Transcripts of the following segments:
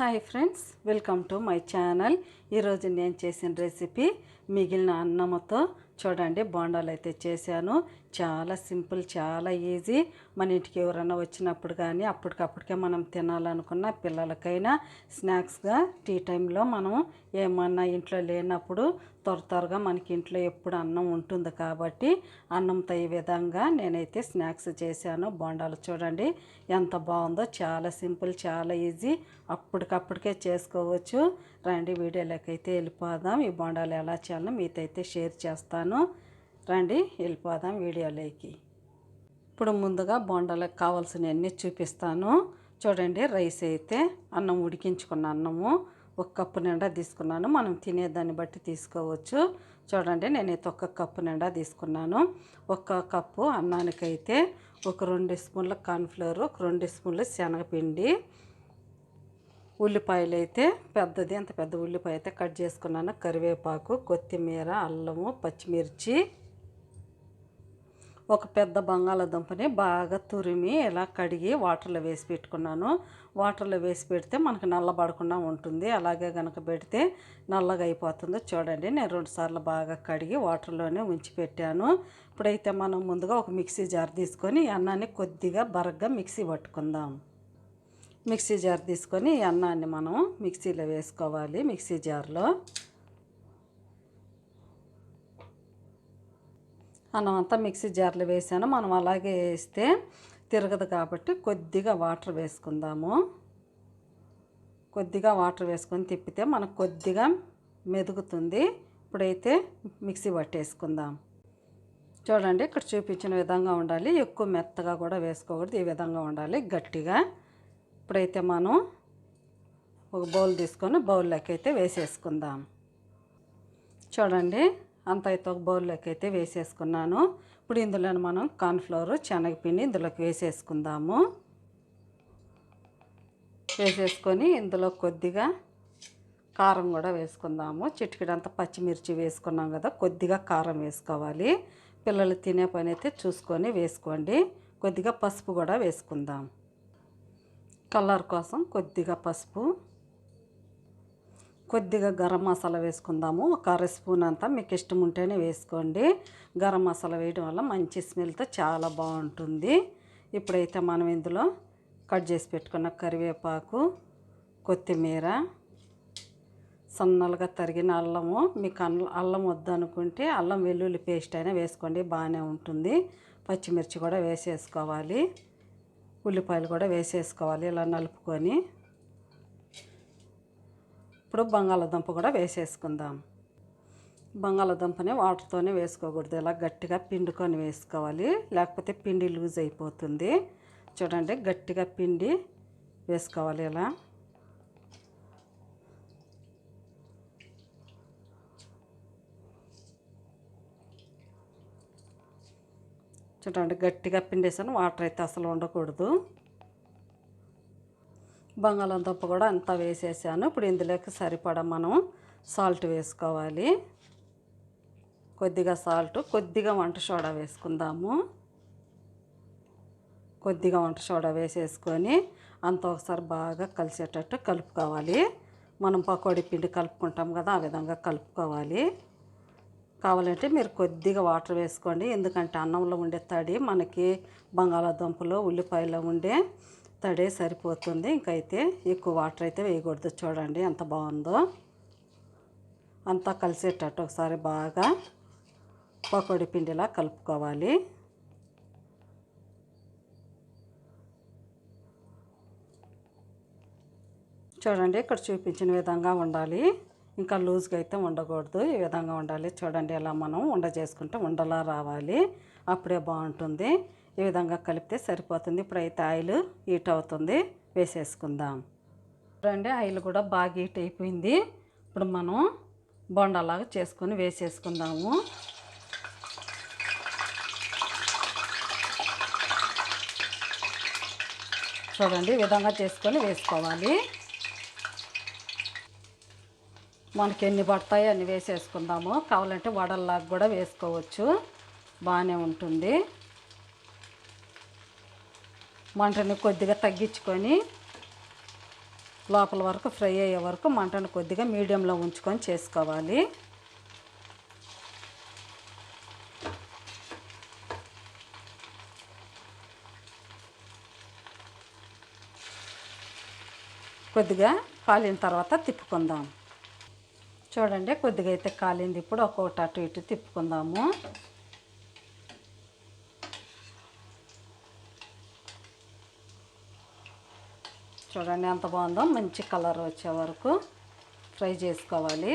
Hi friends welcome to my channel. ఈరోజు నేను చేసిన రెసిపీ మిగిలిన అన్నముతో చూడండి బోండాలు అయితే చేశాను. చాలా సింపుల్ చాలా ఈజీ. మన ఇంటికి ఎవరైనా వచ్చినప్పుడు కానీ అప్పటికప్పటికే మనం తినాలనుకున్న పిల్లలకైనా స్నాక్స్గా టీ టైంలో మనం ఏమన్నా ఇంట్లో లేనప్పుడు త్వర త్వరగా మనకి ఇంట్లో ఎప్పుడు అన్నం ఉంటుంది కాబట్టి అన్నంతో ఈ విధంగా నేనైతే స్నాక్స్ చేశాను. బోండాలు చూడండి ఎంత బాగుందో చాలా సింపుల్ చాలా ఈజీ. అప్పటికప్పటికే చేసుకోవచ్చు. రండి వీడియోలోకి అయితే వెళ్ళిపోదాం. ఈ బోండాలు ఎలా చేయాలో మీతో అయితే షేర్ చేస్తాను. రండి వెళ్ళిపోదాం వీడియోలోకి. ఇప్పుడు ముందుగా బోండాలకు కావాల్సినవన్నీ చూపిస్తాను. చూడండి రైస్ అయితే అన్నం ఉడికించుకున్న అన్నము ఒక కప్పు నిండా తీసుకున్నాను. మనం తినేదాన్ని బట్టి తీసుకోవచ్చు. చూడండి నేనైతే ఒక కప్పు నిండా తీసుకున్నాను. ఒక కప్పు అన్నానికైతే ఒక రెండు స్పూన్ల కార్న్ఫ్లవర్ ఒక రెండు స్పూన్ల శనగపిండి. ఉల్లిపాయలు అయితే పెద్దది అంత పెద్ద ఉల్లిపాయ అయితే కట్ చేసుకున్నాను. కరివేపాకు కొత్తిమీర అల్లము పచ్చిమిర్చి. ఒక పెద్ద బంగాళాదుంపని బాగా తురిమి ఇలా కడిగి వాటర్లో వేసి పెట్టుకున్నాను. వాటర్లో వేసి పెడితే మనకు నల్లబడకుండా ఉంటుంది. అలాగే కనుక పెడితే నల్లగా అయిపోతుందో. చూడండి నేను రెండు సార్లు బాగా కడిగి వాటర్లోనే ఉంచి పెట్టాను. ఇప్పుడైతే మనం ముందుగా ఒక మిక్సీ జార్ తీసుకొని అన్నాన్ని కొద్దిగా బరగ్గా మిక్సీ పట్టుకుందాం. మిక్సీ జార్ తీసుకొని ఈ అన్నాన్ని మనం మిక్సీలో వేసుకోవాలి మిక్సీ జార్లో. అన్నం అంతా మిక్సీ జార్లో వేసాను. మనం అలాగే వేస్తే తిరగదు కాబట్టి కొద్దిగా వాటర్ వేసుకుందాము. కొద్దిగా వాటర్ వేసుకొని తిప్పితే మనకు కొద్దిగా మెదుగుతుంది. ఇప్పుడైతే మిక్సీ పట్టేసుకుందాం. చూడండి ఇక్కడ చూపించిన విధంగా ఉండాలి. ఎక్కువ మెత్తగా కూడా వేసుకోకూడదు. ఈ విధంగా ఉండాలి గట్టిగా. ఇప్పుడైతే మనం ఒక బౌల్ తీసుకొని బౌల్లోకి అయితే వేసేసుకుందాం. చూడండి అంత అయితే ఒక బౌల్లోకి అయితే వేసేసుకున్నాను. ఇప్పుడు ఇందులో మనం కార్న్ఫ్లవర్ శనగపిండి ఇందులోకి వేసేసుకుందాము. వేసేసుకొని ఇందులో కొద్దిగా కారం కూడా వేసుకుందాము. చిటికిడంత పచ్చిమిర్చి వేసుకున్నాం కదా కొద్దిగా కారం వేసుకోవాలి. పిల్లలు తినే పని అయితే చూసుకొని వేసుకోండి. కొద్దిగా పసుపు కూడా వేసుకుందాం. కలర్ కోసం కొద్దిగా పసుపు. కొద్దిగా గరం మసాలా వేసుకుందాము. ఒక అర స్పూన్ అంతా మీకు ఇష్టం ఉంటేనే వేసుకోండి. గరం మసాలా వేయడం వల్ల మంచి స్మెల్తో చాలా బాగుంటుంది. ఇప్పుడైతే మనం ఇందులో కట్ చేసి పెట్టుకున్న కరివేపాకు కొత్తిమీర సన్నలుగా తరిగిన అల్లము మీకు అల్లం వద్దనుకుంటే అల్లం వెల్లుల్లి పేస్ట్ అయినా వేసుకోండి బాగానే ఉంటుంది. పచ్చిమిర్చి కూడా వేసేసుకోవాలి. ఉల్లిపాయలు కూడా వేసేసుకోవాలి ఇలా నలుపుకొని. ఇప్పుడు బంగాళదుంప కూడా వేసేసుకుందాం. బంగాళదుంపని వాటర్తోనే వేసుకోకూడదు. ఇలా గట్టిగా పిండుకొని వేసుకోవాలి. లేకపోతే పిండి లూజ్ అయిపోతుంది. చూడండి గట్టిగా పిండి వేసుకోవాలి ఇలా. చూడండి గట్టిగా పిండేసాను. వాటర్ అయితే అసలు ఉండకూడదు బంగాళాదుంప కూడా అంతా వేసేసాను. ఇప్పుడు ఇందులోకి సరిపడా మనం సాల్ట్ వేసుకోవాలి. కొద్దిగా సాల్ట్ కొద్దిగా వంట సోడా వేసుకుందాము. కొద్దిగా వంట సోడా వేసేసుకొని అంత ఒకసారి బాగా కలిసేటట్టు కలుపుకోవాలి. మనం పకోడీ పిండి కలుపుకుంటాం కదా ఆ విధంగా కలుపుకోవాలి. కావాలంటే మీరు కొద్దిగా వాటర్ వేసుకోండి. ఎందుకంటే అన్నంలో ఉండే తడి మనకి బంగాళాదుంపలో ఉల్లిపాయలో ఉండే తడే సరిపోతుంది. ఇంకైతే ఎక్కువ వాటర్ అయితే వేయకూడదు. చూడండి ఎంత బాగుందో. అంతా కలిసేటట్టు ఒకసారి బాగా పకోడి పిండిలా కలుపుకోవాలి. చూడండి ఇక్కడ చూపించిన విధంగా ఉండాలి. ఇంకా లూజ్గా అయితే ఉండకూడదు. ఈ విధంగా ఉండాలి. చూడండి ఎలా మనం ఉండ చేసుకుంటే ఉండలా రావాలి. అప్పుడే బాగుంటుంది. ఈ విధంగా కలిపితే సరిపోతుంది. ఇప్పుడైతే ఆయిల్ హీట్ అవుతుంది. వేసేసుకుందాం. చూడండి ఆయిల్ కూడా బాగా హీట్ అయిపోయింది. ఇప్పుడు మనం బొండలాగా చేసుకొని వేసేసుకుందాము. చూడండి ఈ విధంగా చేసుకొని వేసుకోవాలి. మనకి ఎన్ని పడతాయో అన్ని వేసేసుకుందాము. కావాలంటే వడల్లాగా కూడా వేసుకోవచ్చు. బాగానే ఉంటుంది. మంటని కొద్దిగా తగ్గించుకొని లోపల వరకు ఫ్రై అయ్యే వరకు మంటను కొద్దిగా మీడియంలో ఉంచుకొని చేసుకోవాలి. కొద్దిగా కాలిన తర్వాత తిప్పుకుందాం. చూడండి కొద్దిగా అయితే కాలింది. ఇప్పుడు ఒక్కొక్కటి అటు ఇటు తిప్పుకుందాము. చూడండి ఎంత బాగుందో. మంచి కలర్ వచ్చే వరకు ఫ్రై చేసుకోవాలి.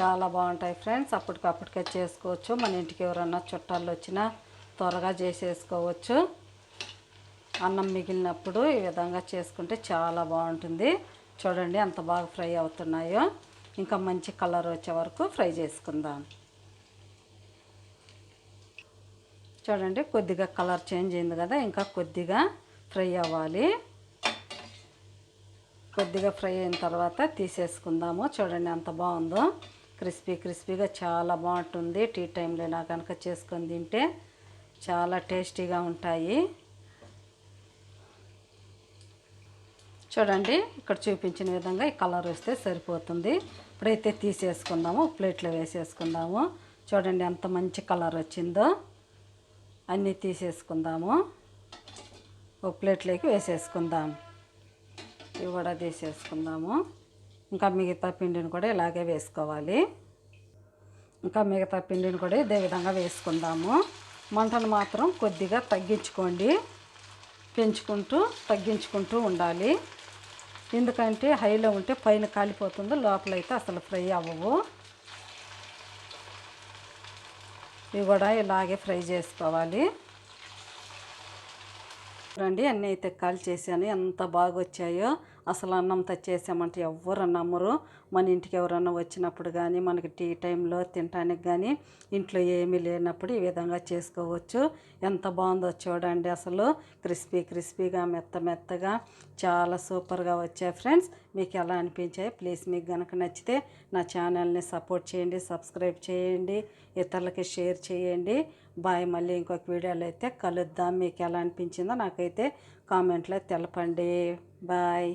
చాలా బాగుంటాయి ఫ్రెండ్స్. అప్పటికప్పటికే చేసుకోవచ్చు. మన ఇంటికి ఎవరన్నా చుట్టాలు వచ్చినా త్వరగా చేసేసుకోవచ్చు. అన్నం మిగిలినప్పుడు ఈ విధంగా చేసుకుంటే చాలా బాగుంటుంది. చూడండి ఎంత బాగా ఫ్రై అవుతున్నాయో. ఇంకా మంచి కలర్ వచ్చే వరకు ఫ్రై చేసుకుందాం. చూడండి కొద్దిగా కలర్ చేంజ్ అయింది కదా. ఇంకా కొద్దిగా ఫ్రై అవ్వాలి. కొద్దిగా ఫ్రై అయిన తర్వాత తీసేసుకుందాము. చూడండి ఎంత బాగుందో. క్రిస్పీ క్రిస్పీగా చాలా బాగుంటుంది. టీ టైంలో నా కనుక చేసుకొని తింటే చాలా టేస్టీగా ఉంటాయి. చూడండి ఇక్కడ చూపించిన విధంగా ఈ కలర్ వస్తే సరిపోతుంది. ఇప్పుడైతే తీసేసుకుందాము. ప్లేట్లో వేసేసుకుందాము. చూడండి ఎంత మంచి కలర్ వచ్చిందో. అన్నీ తీసేసుకుందాము. ఒక ప్లేట్లోకి వేసేసుకుందాం. ఇవి కూడా తీసేసుకుందాము. ఇంకా మిగతా పిండిని కూడా ఇలాగే వేసుకోవాలి. ఇంకా మిగతా పిండిని కూడా ఇదే విధంగా వేసుకుందాము. మంటను మాత్రం కొద్దిగా తగ్గించుకోండి. పెంచుకుంటూ తగ్గించుకుంటూ ఉండాలి. ఎందుకంటే హైలో ఉంటే పైన కాలిపోతుంది లోపలైతే అసలు ఫ్రై అవ్వవు. ఇవి కూడా ఇలాగే ఫ్రై చేసుకోవాలి. రండి అన్నీ అయితే కాల్ చేశాను. ఎంత బాగా వచ్చాయో అసలు అన్నం తెచ్చేసామంటే ఎవ్వరు నమ్మరు మన ఇంటికి ఎవరన్నా వచ్చినప్పుడు కానీ మనకి టీ టైంలో తినడానికి కానీ ఇంట్లో ఏమీ లేనప్పుడు ఈ విధంగా చేసుకోవచ్చు. ఎంత బాగుందో చూడండి అసలు. క్రిస్పీ క్రిస్పీగా మెత్త మెత్తగా చాలా సూపర్గా వచ్చాయి ఫ్రెండ్స్. మీకు ఎలా అనిపించాయి ప్లీజ్ మీకు కనుక నచ్చితే నా ఛానల్ని సపోర్ట్ చేయండి సబ్స్క్రైబ్ చేయండి ఇతరులకి షేర్ చేయండి. బాయ్. మళ్ళీ ఇంకొక వీడియోలో అయితే కలుద్దాం. మీకు ఎలా అనిపించిందో నాకైతే కామెంట్లో తెలపండి. బాయ్.